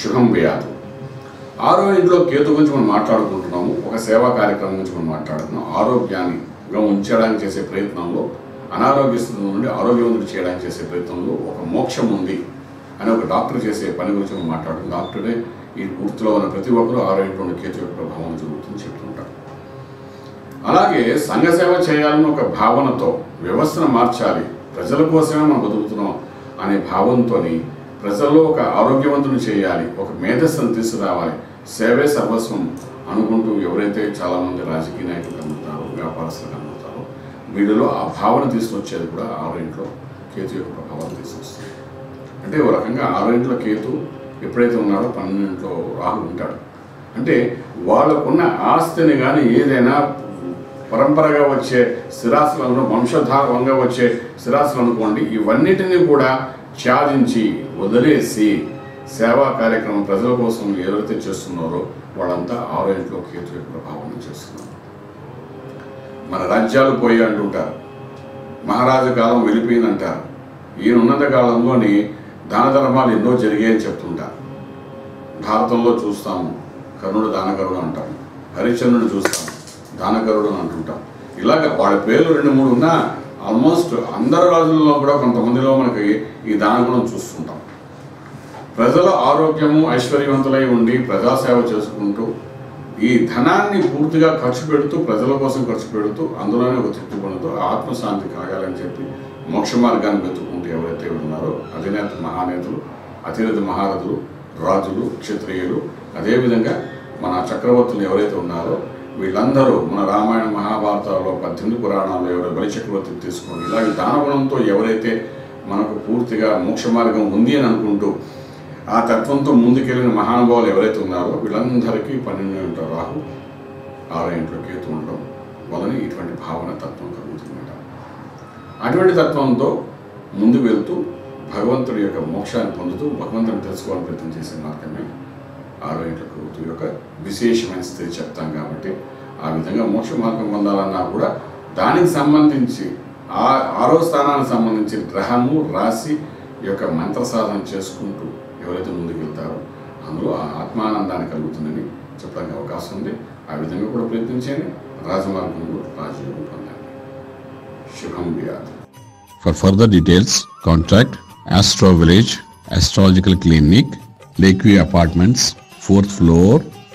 శుభం వ్యాధి ఆరో ఇంట్లో కేతు గురించి మనం మాట్లాడుకుంటున్నాము ఒక సేవా కార్యక్రమం గురించి మనం మాట్లాడుతున్నాం. ఆరోగ్యాన్ని ఉంచడానికి చేసే ప్రయత్నంలో అనారోగ్య స్థితి నుండి ఆరోగ్యవంతుడు చేయడానికి చేసే ప్రయత్నంలో ఒక మోక్షం ఉంది అని ఒక డాక్టర్ చేసే పని గురించి మనం మాట్లాడుతున్నాం. డాక్టరే ఈ వృత్తిలో ఉన్న ప్రతి ఒక్కరూ ఆరో ఇంట్లో ఉన్న కేతు యొక్క ప్రభావం జరుగుతుందని చెప్తుంటారు. అలాగే సంఘ సేవ చేయాలన్న ఒక భావనతో వ్యవస్థను మార్చాలి ప్రజల కోసమే మనం బతుకుతున్నాం అనే భావంతో ప్రజల్లో ఒక ఆరోగ్యవంతుని చేయాలి ఒక మేధస్సును తీసుకురావాలి. సేవే సర్వస్వం అనుకుంటూ ఎవరైతే చాలామంది రాజకీయ నాయకులు అమ్ముతారో వ్యాపారస్తులు అమ్ముతారో వీళ్ళలో ఆ భావన తీసుకొచ్చేది కూడా ఆరో ఇంట్లో కేతు యొక్క ప్రభావం తీసుకొస్తుంది. అంటే ఒక రకంగా ఆరో ఇంట్లో కేతు ఎప్పుడైతే ఉన్నాడో పన్నెండింట్లో రాహు ఉంటాడు. అంటే వాళ్ళకున్న ఆస్తిని కానీ ఏదైనా పరంపరగా వచ్చే స్థిరాస్తులను వంశధారంగా వచ్చే స్థిరాస్తులు అనుకోండి ఇవన్నిటిని కూడా త్యాజించి వదిలేసి సేవా కార్యక్రమం ప్రజల కోసం ఎవరైతే చేస్తున్నారో వాళ్ళంతా ఆరో ఇంట్లో కేతు యొక్క ప్రభావం చేస్తున్నారు. మన రాజ్యాలు పోయి అంటుంటారు. మహారాజు కాలం వెళ్ళిపోయిందంటారు. ఈయన ఉన్నత కాలంలోని దాన ధర్మాలు ఎన్నో జరిగాయని చెప్తుంటారు. భారతంలో చూస్తాము కర్ణుడు దానకరుడు అంటాం. హరిశ్చంద్రుడు చూస్తాము దానకరుడు అని అంటుంటాం. ఇలాగ వాళ్ళ పేర్లు రెండు మూడు ఉన్నా ఆల్మోస్ట్ అందరు రాజుల్లో కూడా కొంతమందిలో మనకి ఈ దానగుణం చూస్తుంటాం. ప్రజల ఆరోగ్యము ఐశ్వర్యవంతులై ఉండి ప్రజాసేవ చేసుకుంటూ ఈ ధనాన్ని పూర్తిగా ఖర్చు పెడుతూ ప్రజల కోసం ఖర్చు పెడుతూ అందులోనే ఒక తృప్తి పొందుతూ ఆత్మశాంతి కలగాలని చెప్పి మోక్ష మార్గాన్ని వెతుక్కుంటూ ఎవరైతే ఉన్నారో అధినేత మహానేతలు అతిరథ మహారథులు రాజులు క్షత్రియులు అదేవిధంగా మన చక్రవర్తులు ఎవరైతే ఉన్నారో వీళ్ళందరూ మన రామాయణ మహాభారతాల్లో పద్దెనిమిది పురాణాల్లో ఎవరు బలిచక్రవర్తిని తీసుకోండి. ఇలాగే దానగుణంతో ఎవరైతే మనకు పూర్తిగా మోక్ష మార్గం ఉంది అని అనుకుంటూ ఆ తత్వంతో ముందుకెళ్ళిన మహానుభావులు ఎవరైతే ఉన్నారో వీళ్ళందరికీ పన్నెండు ఇంట్లో రాహు ఆరో ఇంట్లో కేతు ఉండడం వలన ఇటువంటి భావన తత్వం కలుగుతుందట అటువంటి తత్వంతో ముందు వెళ్తూ భగవంతుడి యొక్క మోక్షాన్ని పొందుతూ భగవంతుని తెలుసుకోవాలని ప్రయత్నం చేసే మార్గమే ఆరో ఇంట్లో కేతు యొక్క విశేషమైన స్థితి చెప్తాం కాబట్టి ఆ విధంగా మోక్ష మార్గం పొందాలన్నా కూడా దానికి సంబంధించి ఆ ఆరో స్థానానికి సంబంధించి గ్రహము రాశి యొక్క మంత్ర సాధన చేసుకుంటూ ఎవరైతే ముందుకు వెళ్తారో అందులో ఆ ఆత్మానందాన్ని కలుగుతుందని చెప్పడానికి అవకాశం ఉంది. ఆ విధంగా కూడా ప్రయత్నించండి రాజమార్గంలో రాజయోగం పొందండి. శుభం వ్యాధి. For further details contract astro village Astrological Clinic, Lakeview Apartments, 4th floor,